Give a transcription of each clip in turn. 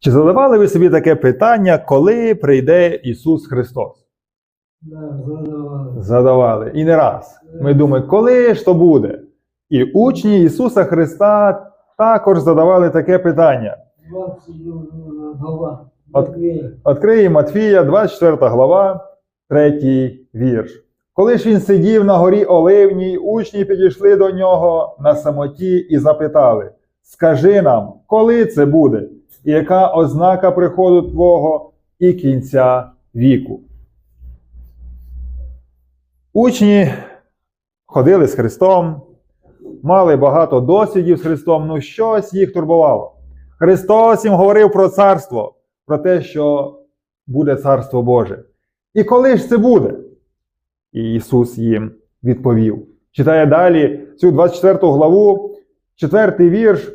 Чи задавали ви собі таке питання, коли прийде Ісус Христос? Да, задавали. Задавали. І не раз. Ми думаємо, коли ж то буде? І учні Ісуса Христа також задавали таке питання. 20 голова. От- Відкриє Матфія, 24 глава, 3 вірш. Коли ж він сидів на горі Оливній, учні підійшли до нього на самоті і запитали: Скажи нам, коли це буде, і яка ознака приходу Твого і кінця віку? Учні ходили з Христом, мали багато досвідів з Христом, ну щось їх турбувало. Христос їм говорив про царство, про те, що буде царство Боже. І коли ж це буде? І Ісус їм відповів. Читає далі цю 24 главу, 4 вірш,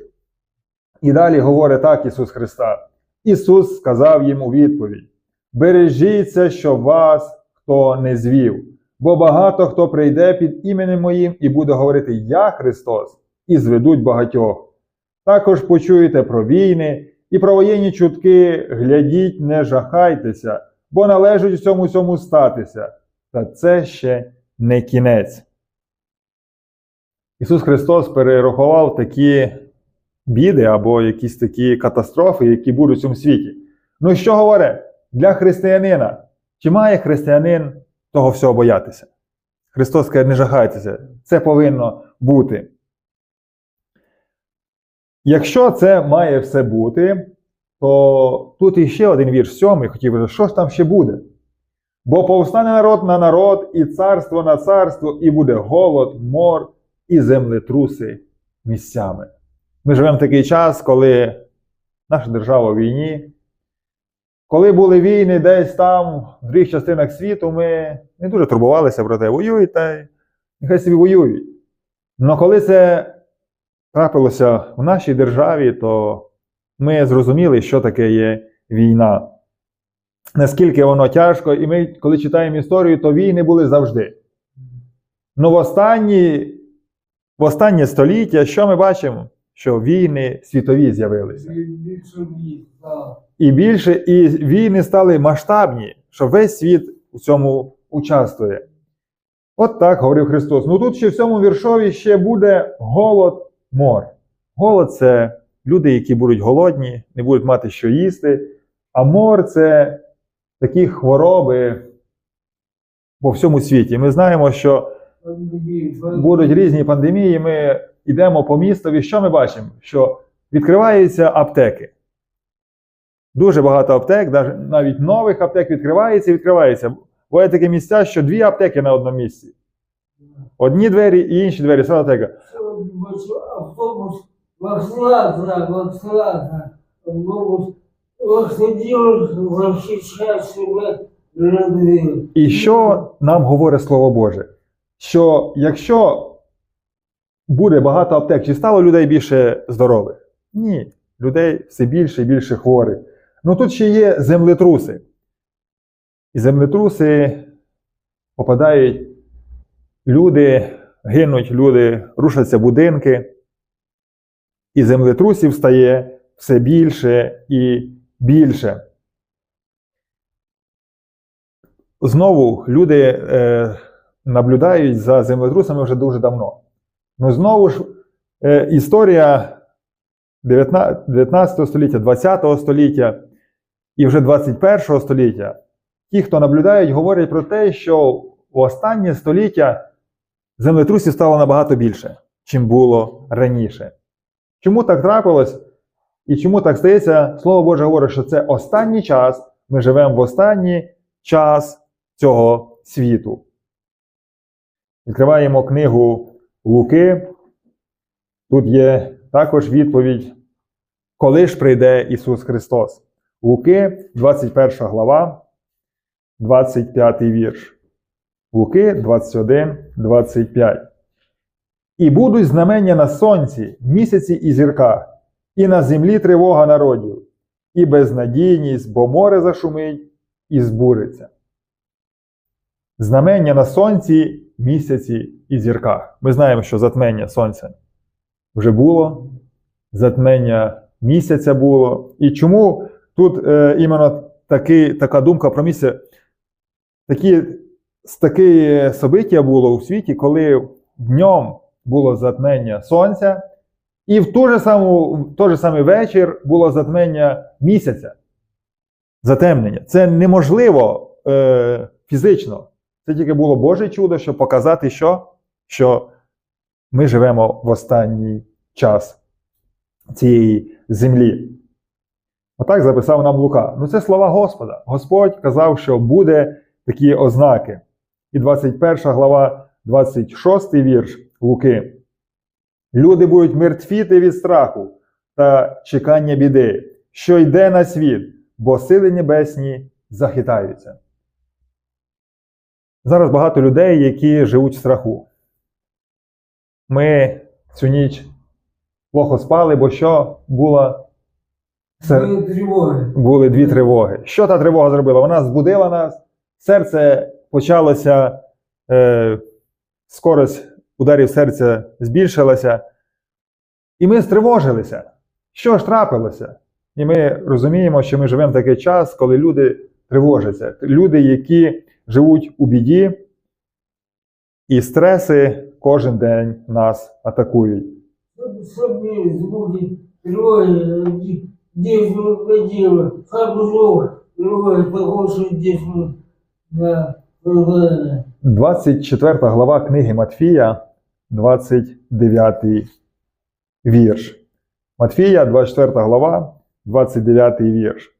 і далі говорить так Ісус Христа. Ісус сказав їм у відповідь: Бережіться, що вас хто не звів, бо багато хто прийде під іменем моїм і буде говорити Я Христос, і зведуть багатьох. Також почуєте про війни і про воєнні чутки, глядіть, не жахайтеся, бо належить всьому цьому статися. Та це ще не кінець. Ісус Христос перерахував такі біди або якісь такі катастрофи, які будуть у цьому світі. Ну що говорить для християнина? Чи має християнин того всього боятися? Христос каже, не жахайтеся, це повинно бути. Якщо це має все бути, то тут іще один вірш сьомий хотів би, що ж там ще буде? Бо повстане народ на народ, і царство на царство, і буде голод, мор і землетруси місцями. Ми живемо в такий час, коли наша держава в війні. Коли були війни десь там, в других частинах світу, ми не дуже турбувалися про те, воюють та нехай собі воюють. Але коли це трапилося в нашій державі, то ми зрозуміли, що таке є війна. Наскільки воно тяжко, і ми, коли читаємо історію, то війни були завжди. Ну, в останні, в останнє століття, що ми бачимо? Що війни світові з'явилися. І більше, і війни стали масштабні, що весь світ у цьому участвує. От так говорив Христос. Ну тут ще в цьому віршові ще буде голод мор. Голод це люди, які будуть голодні, не будуть мати що їсти. А мор це такі хвороби по всьому світі. Ми знаємо, що будуть різні пандемії. Ми йдемо по містові. Що ми бачимо? Що відкриваються аптеки. Дуже багато аптек, навіть- нових аптек відкривається і відкривається. Буває таке місця, що дві аптеки на одному місці. Одні двері і інші двері. Сама аптека. Автобус Вахлаза, Вахлаза, автобус. І що нам говорить Слово Боже? Що якщо буде багато аптек, чи стало людей більше здорових? Ні. Людей все більше і більше хворих. Ну тут ще є землетруси. І землетруси попадають люди, гинуть люди, рушаться будинки. І землетрусів стає все більше і більше. Знову люди е, наблюдають за землетрусами вже дуже давно. Ну знову ж е, історія 19, 19 століття, 20 століття і вже 21 століття. Ті, хто наблюдають, говорять про те, що в останнє століття землетрусів стало набагато більше, чим було раніше. Чому так трапилось? І чому так стається? Слово Боже говорить, що це останній час, ми живемо в останній час цього світу. Відкриваємо книгу Луки. Тут є також відповідь, коли ж прийде Ісус Христос. Луки, 21 глава, 25 вірш. Луки 21, 25. І будуть знамення на сонці, місяці і зірках, і на землі тривога народів, і безнадійність, бо море зашумить і збуриться. Знамення на сонці, місяці і зірках. Ми знаємо, що затмення сонця вже було, затмення місяця було. І чому тут е, іменно такий, така думка про місце. Такі, таке собиття було у світі, коли днем було затмення сонця, і в ту же саму, той же самий вечір було затмення місяця. Затемнення. Це неможливо е, фізично. Це тільки було Боже чудо, щоб показати, що, що ми живемо в останній час цієї землі. Отак записав нам Лука. Ну, це слова Господа. Господь казав, що буде такі ознаки. І 21 глава, 26 вірш Луки. Люди будуть мертвіти від страху та чекання біди, що йде на світ, бо сили небесні захитаються. Зараз багато людей, які живуть в страху. Ми цю ніч плохо спали, бо що була Сер- Були тривоги. були дві тривоги. Що та тривога зробила? Вона збудила нас, серце почалося, е, скорость ударів серця збільшилася, і ми стривожилися. Що ж трапилося? І ми розуміємо, що ми живемо в такий час, коли люди тривожаться. Люди, які живуть у біді, і стреси кожен день нас атакують. ПВН. 24 глава книги Матфія, 29 вірш. Матфія, 24 глава, 29 вірш.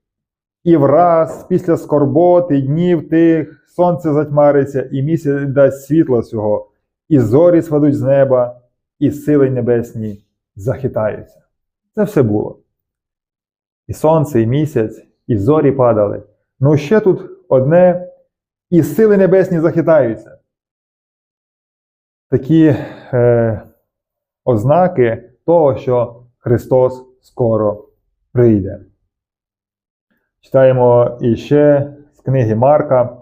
І враз після скорботи днів тих сонце затьмариться, і місяць дасть світло свого, і зорі свадуть з неба, і сили небесні захитаються. Це все було. І сонце, і місяць, і зорі падали. Ну ще тут одне і сили небесні захитаються. Такі е, ознаки того, що Христос скоро прийде. Читаємо іще з книги Марка.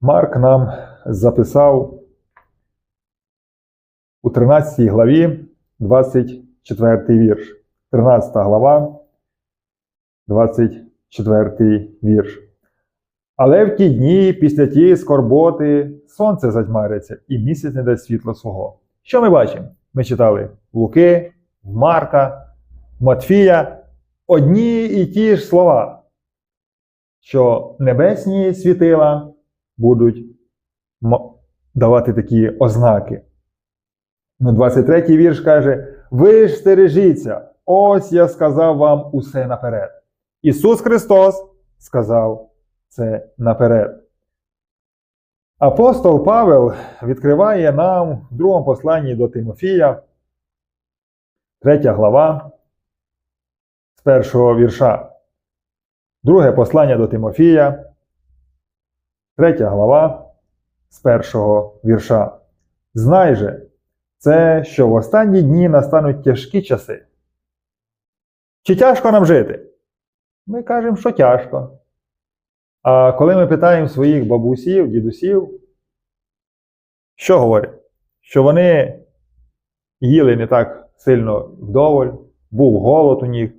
Марк нам записав у 13 главі 24 вірш. 13 глава, 24 вірш. Але в ті дні, після тієї скорботи, сонце затьмариться і місяць не дасть світло свого. Що ми бачимо? Ми читали в Луки, Марка, Матфія одні і ті ж слова, що небесні світила будуть давати такі ознаки. Ну, 23 вірш каже: Ви ж стережіться, ось я сказав вам усе наперед. Ісус Христос сказав це наперед. Апостол Павел відкриває нам в другому посланні до Тимофія, третя глава з першого вірша. Друге послання до Тимофія, третя глава з першого вірша. Знай же, це, що в останні дні настануть тяжкі часи. Чи тяжко нам жити? Ми кажемо, що тяжко. А коли ми питаємо своїх бабусів, дідусів, що говорять? Що вони їли не так сильно вдоволь, був голод у них.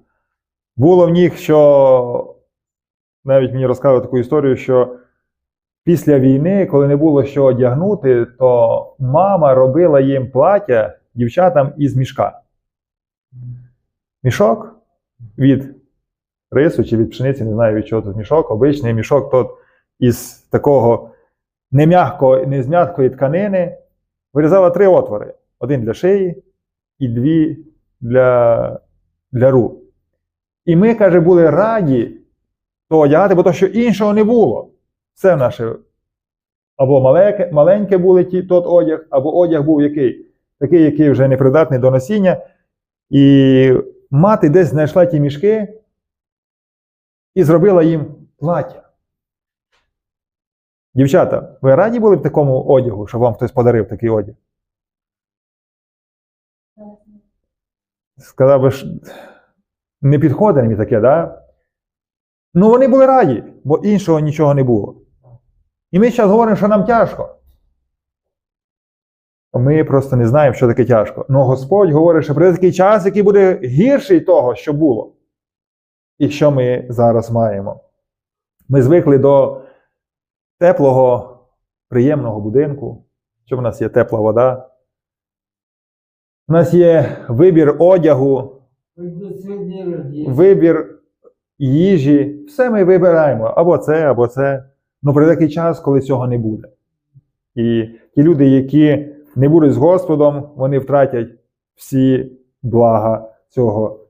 Було в них, що навіть мені розказували таку історію, що після війни, коли не було що одягнути, то мама робила їм плаття дівчатам із мішка. Мішок від рису чи від пшениці, не знаю від чого тут мішок, обичний мішок тот із такого не, м'якого, не з м'якої тканини вирізала три отвори: один для шиї і дві для, для рук. І ми, каже, були раді то одягати, бо то, що іншого не було. Все наше. Або маленьке, маленьке були тот одяг, або одяг був який? Такий, який вже непридатний до носіння. І мати десь знайшла ті мішки і зробила їм плаття. Дівчата, ви раді були в такому одягу, щоб вам хтось подарив такий одяг? Сказав би, ж, не підходить мені таке, да? Ну, вони були раді, бо іншого нічого не було. І ми зараз говоримо, що нам тяжко. Ми просто не знаємо, що таке тяжко. Ну Господь говорить, що прийде такий час, який буде гірший того, що було. І що ми зараз маємо? Ми звикли до теплого, приємного будинку, що в нас є тепла вода. У нас є вибір одягу. Вибір їжі. Все ми вибираємо або це, або це. Ну прийде такий час, коли цього не буде. І ті люди, які не будуть з Господом, вони втратять всі блага цього,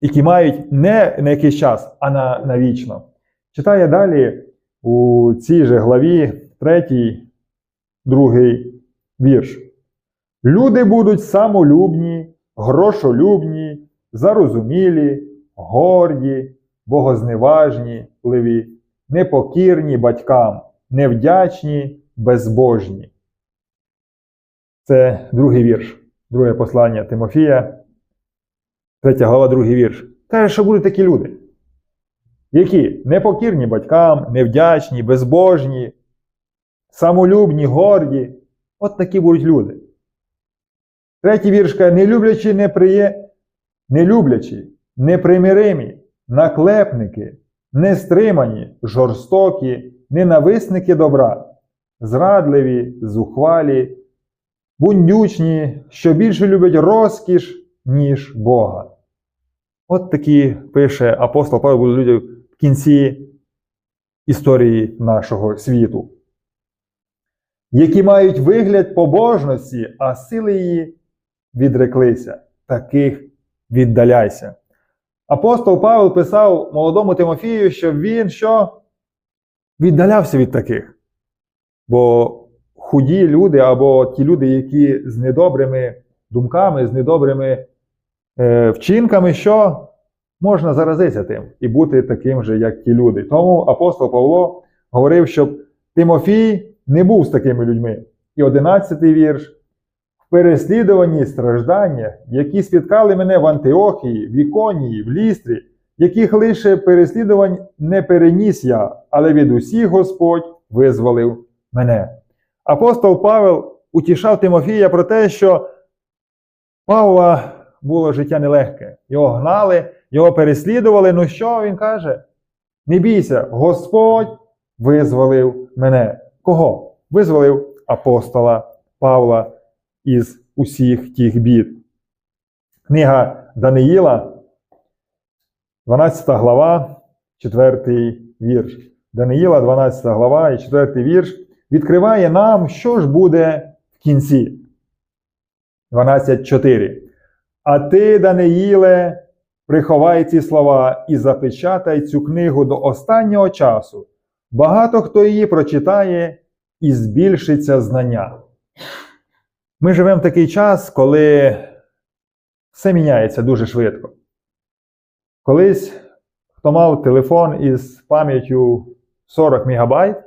які мають не на якийсь час, а на, на вічно. Читає далі у цій же главі, третій, другий вірш. Люди будуть самолюбні, грошолюбні, зарозумілі, горді, богозневажні, ливі, непокірні батькам, невдячні, безбожні. Це другий вірш, друге послання Тимофія, третя глава, другий вірш. Каже, що будуть такі люди, які непокірні батькам, невдячні, безбожні, самолюбні, горді. От такі будуть люди. Третій вірш каже, не люблячи, неприє... не люблячи, непримиримі, наклепники, нестримані, жорстокі, ненависники добра, зрадливі, зухвалі, бундючні, що більше люблять розкіш, ніж Бога. От такі пише апостол Павло будуть в кінці історії нашого світу, які мають вигляд побожності, а сили її відреклися. Таких віддаляйся. Апостол Павел писав молодому Тимофію, що він що? Віддалявся від таких. Бо худі люди або ті люди, які з недобрими думками, з недобрими е, вчинками, що можна заразитися тим і бути таким же, як ті люди. Тому апостол Павло говорив, щоб Тимофій не був з такими людьми. І одинадцятий вірш. В переслідуванні і страждання, які спіткали мене в Антиохії, в Іконії, в Лістрі, яких лише переслідувань не переніс я, але від усіх Господь визволив мене. Апостол Павел утішав Тимофія про те, що Павла було життя нелегке. Його гнали, його переслідували. Ну що він каже? Не бійся, Господь визволив мене. Кого? Визволив апостола Павла із усіх тих бід. Книга Даниїла, 12 глава, 4 вірш. Даниїла, 12 глава і 4 вірш відкриває нам, що ж буде в кінці. 12.4. А ти, Даниїле, приховай ці слова і запечатай цю книгу до останнього часу. Багато хто її прочитає і збільшиться знання. Ми живемо в такий час, коли все міняється дуже швидко. Колись, хто мав телефон із пам'яттю 40 МБ,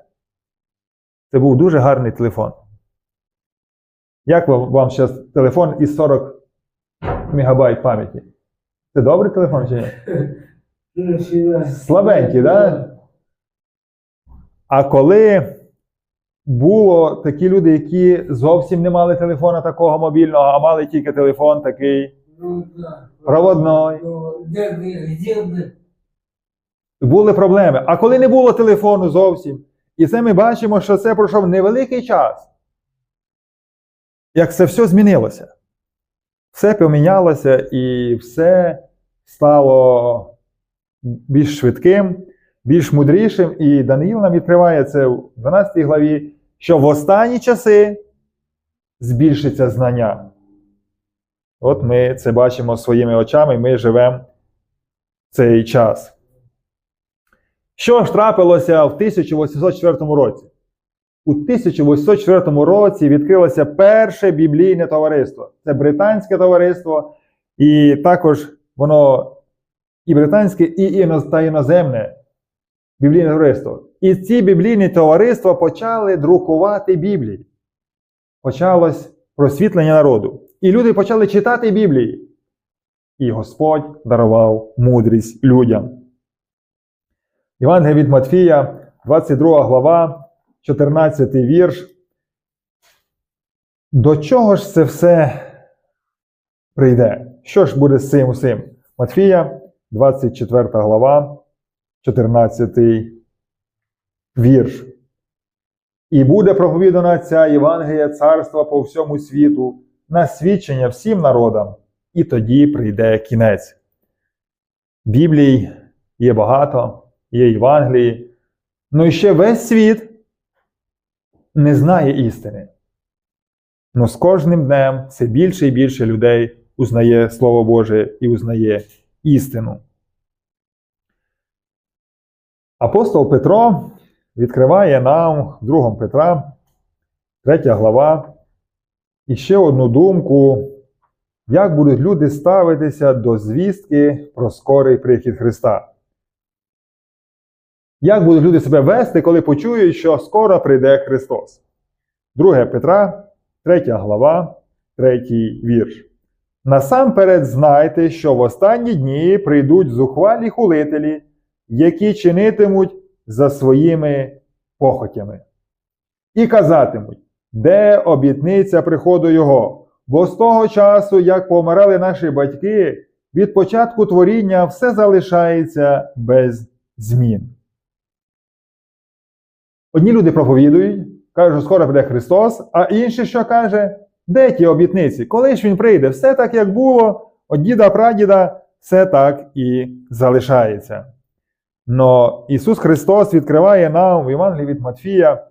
це був дуже гарний телефон. Як вам, зараз телефон із 40 МБ пам'яті? Це добрий телефон чи ні? Слабенький, да? А коли було такі люди, які зовсім не мали телефона такого мобільного, а мали тільки телефон такий Ну да. проводний, Ну? Були проблеми. А коли не було телефону зовсім, і це ми бачимо, що це пройшов невеликий час, як це все змінилося. Все помінялося і все стало більш швидким, більш мудрішим. І Даниїл нам відкриває це в 12 главі, що в останні часи збільшиться знання. От ми це бачимо своїми очами, ми живемо цей час. Що ж трапилося в 1804 році? У 1804 році відкрилося перше біблійне товариство. Це британське товариство, і також воно і британське, і іноземне біблійне товариство. І ці біблійні товариства почали друкувати Біблії. Почалось просвітлення народу. І люди почали читати Біблії. І Господь дарував мудрість людям. Євангелія від Матфія, 22 глава, 14 вірш. До чого ж це все прийде? Що ж буде з цим усім? Матфія, 24 глава, 14 вірш. І буде проповідана ця Євангелія царства по всьому світу на свідчення всім народам, і тоді прийде кінець. Біблій є багато, є Євангелії, ну і ще весь світ не знає істини. Ну з кожним днем все більше і більше людей узнає Слово Боже і узнає істину. Апостол Петро відкриває нам 2 Петра, 3 глава, і ще одну думку, як будуть люди ставитися до звістки про скорий прихід Христа. Як будуть люди себе вести, коли почують, що скоро прийде Христос? 2 Петра, 3 глава, 3 вірш. Насамперед знайте, що в останні дні прийдуть зухвалі хулителі, які чинитимуть за своїми похотями. І казатимуть, де обітниця приходу Його, бо з того часу, як помирали наші батьки, від початку творіння все залишається без змін. Одні люди проповідують, кажуть, що скоро прийде Христос, а інші що каже, де ті обітниці? Коли ж він прийде? Все так, як було, от діда прадіда, все так і залишається. Но Ісус Христос відкриває нам в Євангелії від Матфія,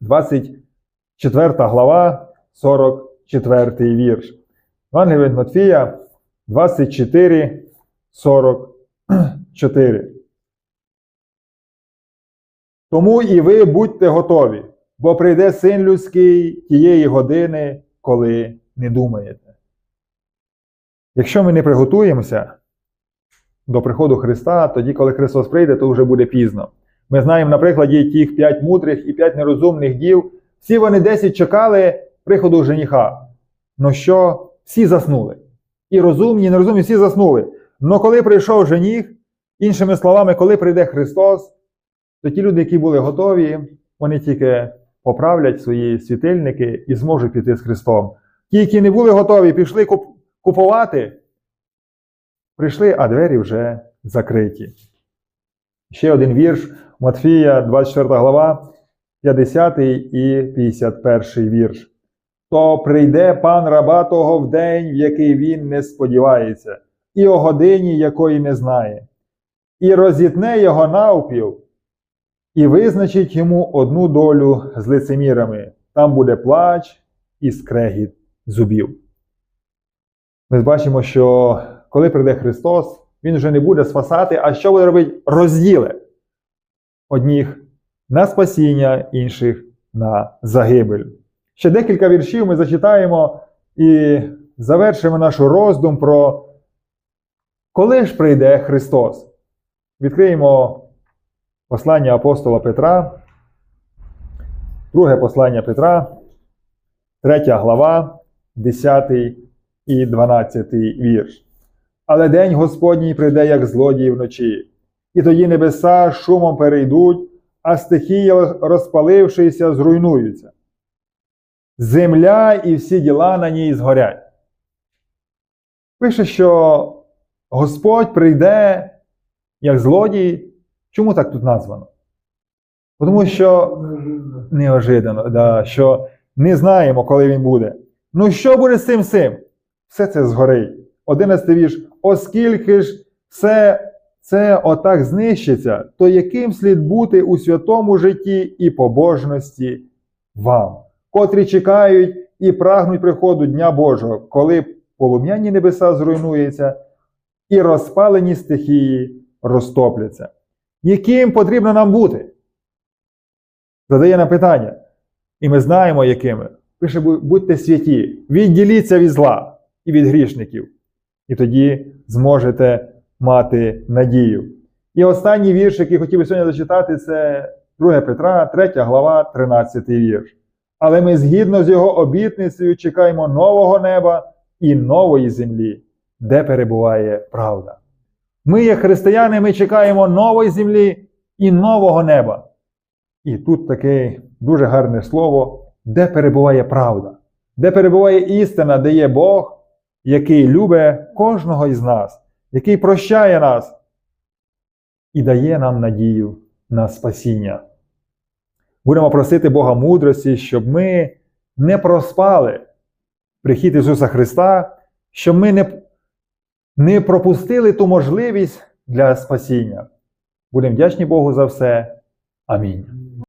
24 глава, 44 вірш. Євангелії від Матфія 24, 44. Тому і ви будьте готові, бо прийде син людський тієї години, коли не думаєте. Якщо ми не приготуємося до приходу Христа, тоді, коли Христос прийде, то вже буде пізно. Ми знаємо на прикладі тих п'ять мудрих і п'ять нерозумних дів. Всі вони десять чекали приходу жениха. Ну що, всі заснули. І розумні, і нерозумні, всі заснули. Но коли прийшов жених, іншими словами, коли прийде Христос, то ті люди, які були готові, вони тільки поправлять свої світильники і зможуть піти з Христом. Ті, які не були готові, пішли куп- купувати, прийшли, а двері вже закриті. Ще один вірш Матфія, 24 глава, 50 і 51 вірш. То прийде пан раба того в день, в який він не сподівається, і о годині, якої не знає, і розітне його навпіл, і визначить йому одну долю з лицемірами. Там буде плач і скрегіт зубів. Ми бачимо, що коли прийде Христос, Він вже не буде спасати, а що буде робити? Розділе одніх на спасіння, інших на загибель. Ще декілька віршів ми зачитаємо і завершимо нашу роздум про коли ж прийде Христос. Відкриємо послання апостола Петра, друге послання Петра, 3 глава, 10 і 12 вірш. Але день Господній прийде, як злодій вночі, і тоді небеса шумом перейдуть, а стихії, розпалившися, зруйнуються. Земля і всі діла на ній згорять. Пише, що Господь прийде як злодій. Чому так тут названо? Тому що Неожиданно. да, що не знаємо, коли він буде. Ну що буде з цим всім? Все це згорить. 11 вірш. Оскільки ж все це отак знищиться, то яким слід бути у святому житті і побожності вам, котрі чекають і прагнуть приходу Дня Божого, коли полум'яні небеса зруйнуються і розпалені стихії розтопляться. Яким потрібно нам бути? Задає нам питання. І ми знаємо, якими. Пише, будьте святі, відділіться від зла і від грішників. І тоді зможете мати надію. І останній вірш, який хотів би сьогодні зачитати, це 2 Петра, 3 глава, 13 вірш. Але ми згідно з його обітницею чекаємо нового неба і нової землі, де перебуває правда. Ми, як християни, ми чекаємо нової землі і нового неба. І тут таке дуже гарне слово, де перебуває правда, де перебуває істина, де є Бог, який любить кожного із нас, який прощає нас і дає нам надію на спасіння. Будемо просити Бога мудрості, щоб ми не проспали прихід Ісуса Христа, щоб ми не, не пропустили ту можливість для спасіння. Будемо вдячні Богу за все. Амінь.